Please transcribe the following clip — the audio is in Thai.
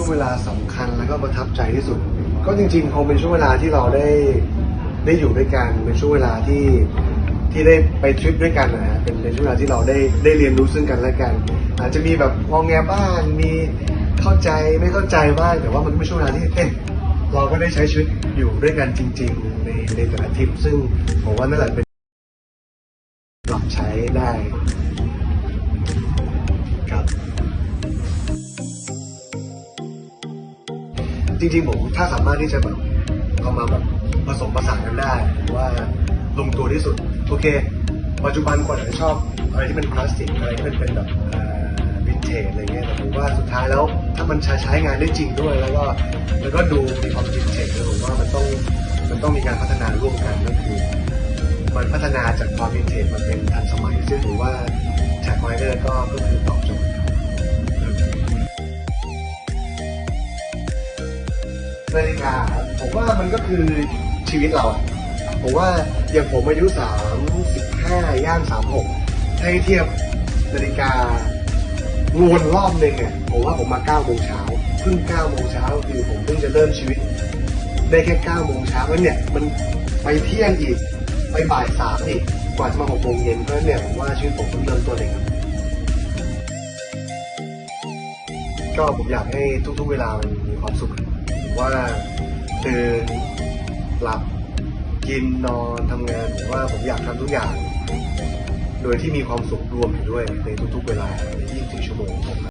ช่วงเวลาสำคัญแล้วก็ประทับใจที่สุด ก็จริง ๆ คงเป็นช่วงเวลาที่เราได้ได้อยู่ด้วยกันเป็นช่วงเวลาที่ที่ได้ไปทริปด้วยกันนะฮะเป็นเป็นช่วงเวลาที่เราได้ได้เรียนรู้ซึ่งกันและกัน อาจจะมีแบบงองแงบ้างมีเข้าใจไม่เข้าใจบ้างแต่ว่ามันเป็นช่วงเวลาที่เอ๊ะเราก็ได้ใช้ชีวิตอยู่ด้วยกันจริง ๆ ในในแต่ละทริปซึ่งผมว่านั่นแหละเป็นปรับใช้ได้ครับ จริงๆผมถ้าสามารถที่จะแบบเอามาแบบผสมผสานกันได้หรือว่าลงตัวที่สุด โอเค ปัจจุบันคนอาจจะชอบอะไรที่เป็นคลาสสิกอะไรที่มันเป็นแบบวินเทจอะไรเงี้ยแต่ผมว่าสุดท้ายแล้วถ้ามันใช้ใช้งานได้จริงด้วย แล้วก็แล้วก็ดูมีความวินเทจผมว่ามันต้องมันต้องมีการพัฒนาร่วมกันก็คือมันพัฒนาจากความวินเทจมาเป็นทันสมัยซึ่งถือว่าแท็กไมเนอร์ก็ก็คือตอบ นาฬิกาผมว่ามันก็คือชีวิตเราอะผมว่าอย่างผมอายุสามสิบห้าย่างสามหกถ้าให้เทียบนาฬิกาวนรอบหนึ่งเนี่ยผมว่าผมมาเก้าโมงเช้าเพิ่งเก้าโมงเช้าคือผมเพิ่งจะเริ่มชีวิต ได้แค่เก้าโมงเช้าแล้วเนี่ยมันไปเที่ยงอีกไปบ่ายสามอีกกว่าจะมาหกโมงเย็นเพราะเนี่ยผมว่าชีวิตผมเพิ่งเริ่มต้นเองครับก็ผมอยากให้ทุกๆเวลามันมีความสุข ว่าตื่นหลับกินนอนทำงานผมว่าผมอยากทำทุกอย่าง โดยที่มีความสุขรวมอยู่ด้วยในทุกๆเวลาใน24ชั่วโมง